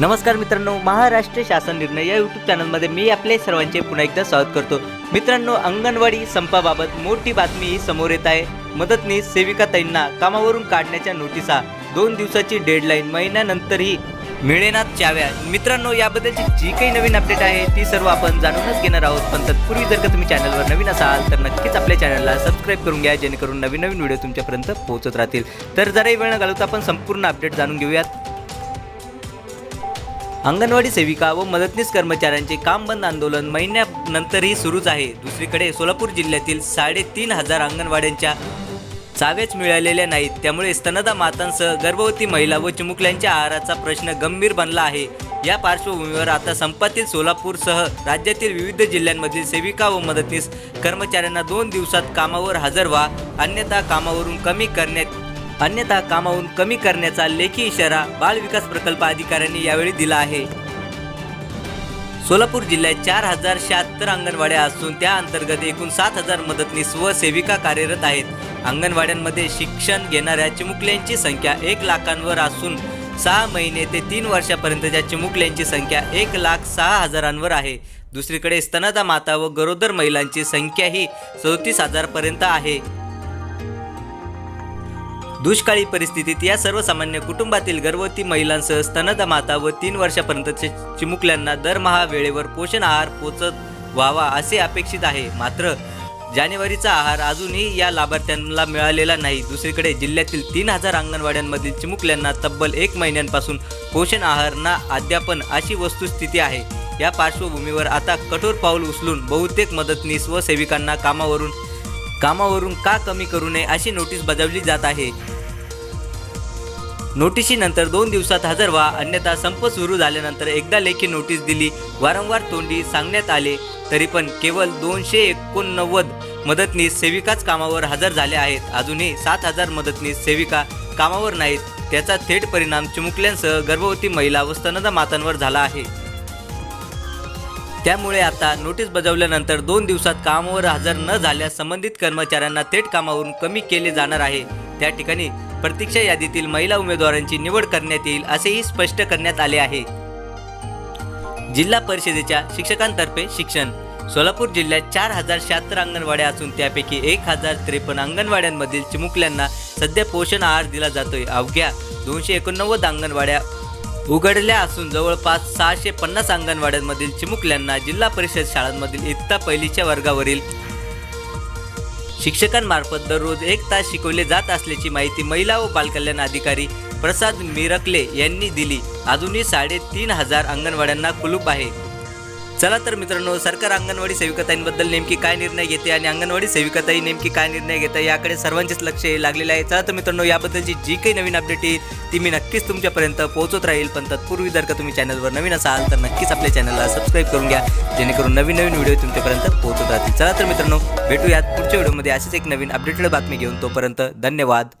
नमस्कार मित्रांनो महाराष्ट्र शासन निर्णय या यूट्यूब चॅनलमध्ये मी आपले सर्वांचे पुन्हा एकदा स्वागत करतो. मित्रांनो अंगणवाडी संपाबाबत मोठी बातमी ही समोर येत आहे. मदतनीस सेविकाताईंना कामावरून काढण्याच्या नोटिसा. दोन दिवसाची डेडलाईन महिन्यानंतरही मिळेनात चाव्या. मित्रांनो याबद्दलची जी काही नवीन अपडेट आहे ती सर्व आपण जाणूनच घेणार आहोत. पण तत्पूर्वी जर का तुम्ही चॅनलवर नवीन असाल तर नक्कीच आपल्या चॅनलला सबस्क्राईब करून घ्या जेणेकरून नवीन नवीन व्हिडिओ तुमच्यापर्यंत पोहोचत राहतील. तर जराही वेळ न घालवता आपण संपूर्ण अपडेट जाणून घेऊयात. अंगणवाडी सेविका व मदतनीस कर्मचाऱ्यांचे काम बंद आंदोलन महिन्यानंतरही सुरूच आहे. दुसरीकडे सोलापूर जिल्ह्यातील साडेतीन हजार अंगणवाड्यांच्या चाव्याच मिळालेल्या नाहीत. त्यामुळे स्तनदा मातांसह गर्भवती महिला व चिमुकल्यांच्या आहाराचा प्रश्न गंभीर बनला आहे. या पार्श्वभूमीवर आता संपातील सोलापूरसह राज्यातील विविध जिल्ह्यांमधील सेविका व मदतनीस कर्मचाऱ्यांना दोन दिवसात कामावर हजर व्हा. अन्यथा कामावरून कमी करण्यात अन्यथा कामावून कमी करण्याचा लेखी इशारा बाल विकास प्रकल्प अधिकाऱ्यांनी यावेळी दिला आहे. सोलापूर जिल्ह्यात चार हजार शहात्तर अंगणवाड्या असून त्या अंतर्गत एकूण सात हजार मदतनीस व सेविका कार्यरत आहेत. अंगणवाड्यांमध्ये शिक्षण घेणाऱ्या चिमुकल्यांची संख्या एक लाखांवर असून सहा महिने ते तीन वर्षापर्यंतच्या चिमुकल्यांची संख्या एक लाख सहा हजारांवर आहे. दुसरीकडे स्तनदा माता व गरोदर महिलांची संख्याही चौतीस हजारपर्यंत आहे. दुष्काळी परिस्थितीत या सर्वसामान्य कुटुंबातील गर्भवती महिलांसह स्तनदा माता व तीन वर्षापर्यंतचे चिमुकल्यांना दरमहा वेळेवर पोषण आहार पोचत व्हावा असे अपेक्षित आहे. मात्र जानेवारीचा आहार अजूनही या लाभार्थ्यांना मिळालेला नाही. दुसरीकडे जिल्ह्यातील तीन हजार अंगणवाड्यांमधील चिमुकल्यांना तब्बल एक महिन्यांपासून पोषण आहार ना अद्यापन अशी वस्तुस्थिती आहे. या पार्श्वभूमीवर आता कठोर पाऊल उचलून बहुतेक मदतनीस व सेविकांना कामावरून कामावरून का कमी करू नये अशी नोटीस बजावली जात आहे. नोटिशीनंतर दोन दिवसात हजर व्हा अन्यथा संप सुरू झाल्यानंतर एकदा लेखी नोटीस दिली. वारंवार तोंडी सांगण्यात आले तरी पण केवळ दोनशे एकोणनव्वद मदतनीस सेविकाच कामावर हजर झाल्या आहेत. अजूनही सात हजार मदतनीस सेविका कामावर नाहीत. त्याचा थेट परिणाम चिमुकल्यांसह गर्भवती महिला व स्तनदा मातांवर झाला आहे. त्यामुळे आता नोटीस बजावल्यानंतर दोन दिवसात कामावर हजर न झाल्यास संबंधित कर्मचाऱ्यांना थेट कामावरून कमी केले जाणार आहे. त्या ठिकाणी प्रतीक्षा यादीतील महिला उमेदवारांची निवड करण्यात येईल असेही स्पष्ट करण्यात आले आहे. जिल्हा परिषदेच्या शिक्षकांतर्फे शिक्षण. सोलापूर जिल्ह्यात चार हजार शहात्तर अंगणवाड्या असून त्यापैकी एक हजार त्रेपन्न अंगणवाड्यांमधील चिमुकल्यांना सध्या पोषण आहार दिला जातोय. अवघ्या दोनशे एकोणनव्वद अंगणवाड्या उघडल्या असून जवळपास सहाशे पन्नास अंगणवाड्यांमधील चिमुकल्यांना जिल्हा परिषद शाळांमधील इयत्ता पहिलीच्या वर्गावरील शिक्षकांमार्फत दररोज एक तास शिकवले जात असल्याची माहिती महिला व बालकल्याण अधिकारी प्रसाद मिरकले यांनी दिली. अजूनही साडेतीन हजार अंगणवाड्यांना कुलूप आहे. चला तर मित्रांनो सरकार अंगणवाडी सेविकाताईंबद्दल नेमकी काय निर्णय घेते आणि अंगणवाडी सेविकाताई नेमकी काय निर्णय घेते याकडे सर्वांचेच लक्ष लागलेलं आहे. चला तर मित्रांनो याबद्दलची जी काही नवीन अपडेट येईल ती मी नक्कीच तुमच्यापर्यंत पोहोचत राहील. पण तत्पूर्वी जर का तुम्ही चॅनलवर नवीन असाल तर नक्कीच आपल्या चॅनलला सबस्क्राईब करून घ्या जेणेकरून नवीन नवीन व्हिडिओ तुमच्यापर्यंत पोहोचत राहतील. चला तर मित्रांनो भेटूयात पुढच्या व्हिडिओमध्ये अशीच एक नवीन अपडेटेड बातमी घेऊन तोपर्यंत धन्यवाद.